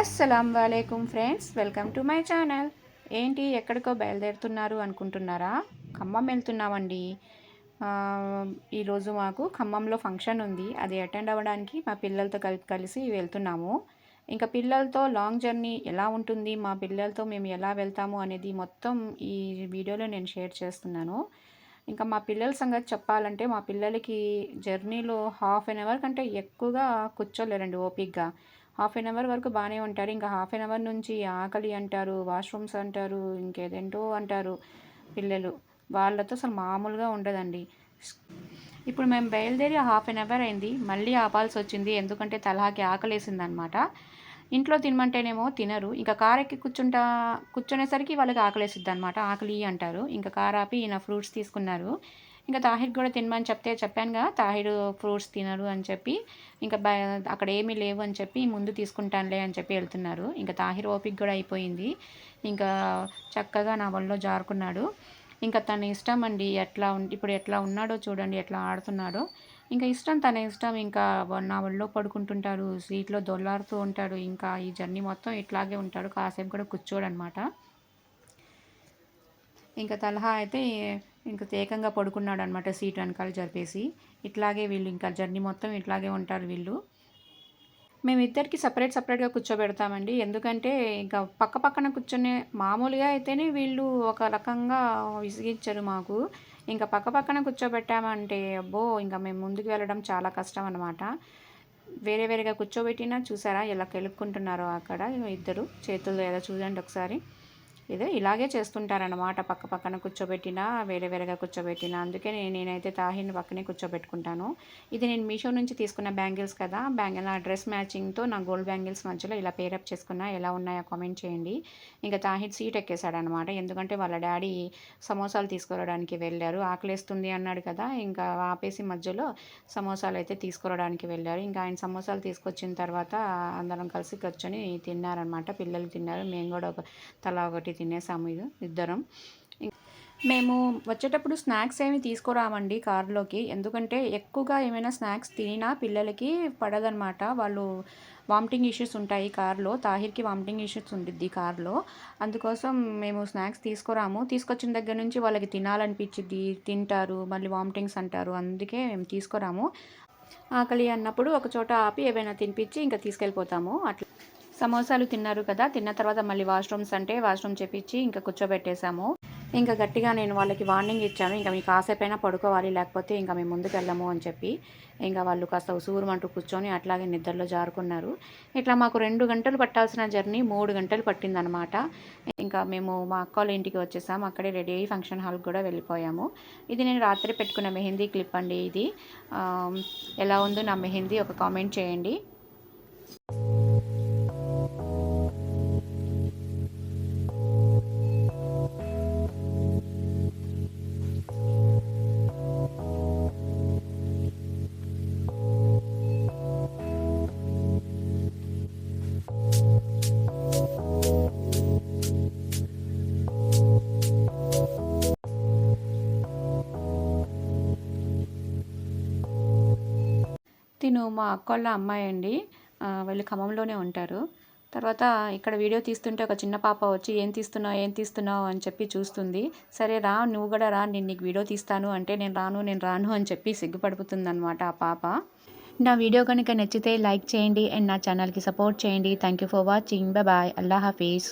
అస్సలం వాలేకుమ్ friends welcome to my channel. ఏంటి ఎక్కడికో బయలుదేరుతున్నారు అనుకుంటున్నారా? ఖమ్మం వెళ్తున్నామండి. ఈరోజు మాకు ఖమ్మంలో ఫంక్షన్ ఉంది. అది అటెండ్ అవ్వడానికి మా పిల్లలతో కలిపి కలిసి వెళ్తున్నాము. ఇంకా పిల్లలతో లాంగ్ జర్నీ ఎలా ఉంటుంది? మా పిల్లలతో మేము ఎలా వెళ్తాము అనేది మొత్తం ఈ వీడియోలో నేను షేర్ చేస్తున్నాను. ఇంకా మా పిల్లల సంగతి చెప్పాలంటే మా పిల్లలకి జర్నీలో హాఫ్ అన్ అవర్ కంటే ఎక్కువగా కూర్చోలేరండి ఓపిక్గా హాఫ్ అన్ అవర్ వరకు బాగానే ఉంటారు. ఇంకా హాఫ్ అన్ అవర్ నుంచి ఆకలి అంటారు వాష్రూమ్స్ అంటారు ఇంకేదేంటో అంటారు పిల్లలు. వాళ్ళతో అసలు మామూలుగా ఉండదండి. ఇప్పుడు మేము బయలుదేరి హాఫ్ అన్ అవర్ అయింది. మళ్ళీ ఆపాల్సి వచ్చింది. ఎందుకంటే తలహాకి ఆకలేసింది అనమాట ఇంట్లో తినమంటేనేమో తినరు. ఇంకా కార్ ఎక్కి కూర్చుంటా కూర్చునేసరికి వాళ్ళకి ఆకలేసిద్ది అనమాట ఆకలి అంటారు. ఇంకా కార్ ఆపి ఈయన ఫ్రూట్స్ తీసుకున్నారు. ఇంకా తాహిర్ కూడా తినమని చెప్తే చెప్పాను కదా తాహిర్ ఫ్రూట్స్ తినరు అని చెప్పి ఇంకా అక్కడ ఏమీ లేవు అని చెప్పి ముందు తీసుకుంటానులే అని చెప్పి వెళ్తున్నారు. ఇంకా తాహిర్ ఓపిక కూడా అయిపోయింది. ఇంకా చక్కగా నా వల్ల జారుకున్నాడు. ఇంకా తన ఇష్టం అండి ఎట్లా ఉం ఇప్పుడు ఎట్లా ఉన్నాడో చూడండి ఎట్లా ఆడుతున్నాడో. ఇంకా ఇష్టం తన ఇష్టం ఇంకా నా ఒళ్ళో పడుకుంటుంటాడు సీట్లో దొల్లాడుతూ ఉంటాడు ఇంకా ఈ జర్నీ మొత్తం ఇట్లాగే ఉంటాడు కాసేపు కూడా కూర్చోడు అనమాట ఇంకా తలహా అయితే ఇంకా ఏకంగా పడుకున్నాడు అనమాట సీట్ వెనకాల జరిపేసి. ఇట్లాగే వీళ్ళు ఇంకా జర్నీ మొత్తం ఇట్లాగే ఉంటారు వీళ్ళు. మేమిద్దరికి సపరేట్ సపరేట్గా కూర్చోబెడతామండి. ఎందుకంటే ఇంకా పక్క పక్కన కూర్చొని మామూలుగా అయితేనే వీళ్ళు ఒక రకంగా విసిగించరు మాకు. ఇంకా పక్క పక్కన కూర్చోబెట్టామంటే అబ్బో ఇంకా మేము ముందుకు వెళ్ళడం చాలా కష్టం అనమాట వేరే వేరేగా కూర్చోబెట్టినా చూసారా ఎలా కెలుక్కుంటున్నారో అక్కడ ఇద్దరు చేతుల్లో ఏదో చూడండి ఒకసారి. ఇదే ఇలాగే చేస్తుంటారనమాట పక్క పక్కన కూర్చోబెట్టినా వేరే వేరేగా కూర్చోబెట్టినా. అందుకే నేను నేనైతే తాహిని పక్కనే కూర్చోబెట్టుకుంటాను. ఇది నేను మీషో నుంచి తీసుకున్న బ్యాంగిల్స్ కదా. బ్యాంగిల్ నా డ్రెస్ మ్యాచింగ్తో నా గోల్డ్ బ్యాంగిల్స్ మధ్యలో ఇలా పేరప్ చేసుకున్నా ఎలా ఉన్నాయో కామెంట్ చేయండి. ఇంకా తాహిద్ సీట్ ఎక్కేశాడనమాట ఎందుకంటే వాళ్ళ డాడీ సమోసాలు తీసుకురావడానికి వెళ్ళారు. ఆకలేస్తుంది అన్నాడు కదా. ఇంకా ఆపేసి మధ్యలో సమోసాలు అయితే తీసుకురావడానికి వెళ్ళారు. ఇంకా ఆయన సమోసాలు తీసుకొచ్చిన తర్వాత అందరం కలిసి కూర్చొని తిన్నారనమాట పిల్లలు తిన్నారు. మేము కూడా ఒక తలా ఒకటి తినేసాము ఇది ఇద్దరం. మేము వచ్చేటప్పుడు స్నాక్స్ ఏమి తీసుకురామండి కారులోకి. ఎందుకంటే ఎక్కువగా ఏమైనా స్నాక్స్ తినినా పిల్లలకి పడదనమాట వాళ్ళు వామిటింగ్ ఇష్యూస్ ఉంటాయి కార్లో. తాహిర్కి వామిటింగ్ ఇష్యూస్ ఉంటుంది కార్లో. అందుకోసం మేము స్నాక్స్ తీసుకురాము. తీసుకొచ్చిన దగ్గర నుంచి వాళ్ళకి తినాలనిపించింది తింటారు మళ్ళీ వామిటింగ్స్ అంటారు. అందుకే మేము తీసుకురాము. ఆకలి అన్నప్పుడు ఒక చోట ఆపి ఏవైనా తినిపించి ఇంకా తీసుకెళ్ళిపోతాము. అట్లా. సమోసాలు తిన్నారు కదా తిన్న తర్వాత మళ్ళీ వాష్రూమ్స్ అంటే వాష్రూమ్ చేపించి ఇంకా కూర్చోబెట్టేశాము. ఇంకా గట్టిగా నేను వాళ్ళకి వార్నింగ్ ఇచ్చాను ఇంకా మీకు కాసేపైనా పడుకోవాలి లేకపోతే ఇంకా మేము ముందుకు వెళ్ళము అని చెప్పి ఇంకా వాళ్ళు కాస్త ఉసూరుమంటూ కూర్చొని అట్లాగే నిద్రలో జారుకున్నారు. ఇట్లా మాకు రెండు గంటలు పట్టాల్సిన జర్నీ మూడు గంటలు పట్టిందనమాట ఇంకా మేము మా అక్క వాళ్ళ ఇంటికి వచ్చేసాము అక్కడే రెడీ అయ్యి ఫంక్షన్ హాల్కి కూడా వెళ్ళిపోయాము. ఇది నేను రాత్రి పెట్టుకున్న మెహందీ క్లిప్ అండి ఇది. ఎలా ఉందో నా మెహందీ ఒక కామెంట్ చేయండి. తిను మా అక్కోళ్ళ అమ్మాయి అండి. వీళ్ళు ఖమ్మంలోనే ఉంటారు. తర్వాత ఇక్కడ వీడియో తీస్తుంటే ఒక చిన్న పాప వచ్చి ఏం తీస్తున్నావు? ఏం తీస్తున్నావు? అని చెప్పి చూస్తుంది. సరే రా నువ్వు కూడా రా నేను నీకు వీడియో తీస్తాను. అంటే నేను రాను నేను రాను అని చెప్పి సిగ్గుపడిపోతుంది అనమాట ఆ పాప. నా వీడియో కనుక నచ్చితే లైక్ చేయండి. అండ్ నా ఛానల్కి సపోర్ట్ చేయండి. Thank you for watching. Bye. Allah Hafeez.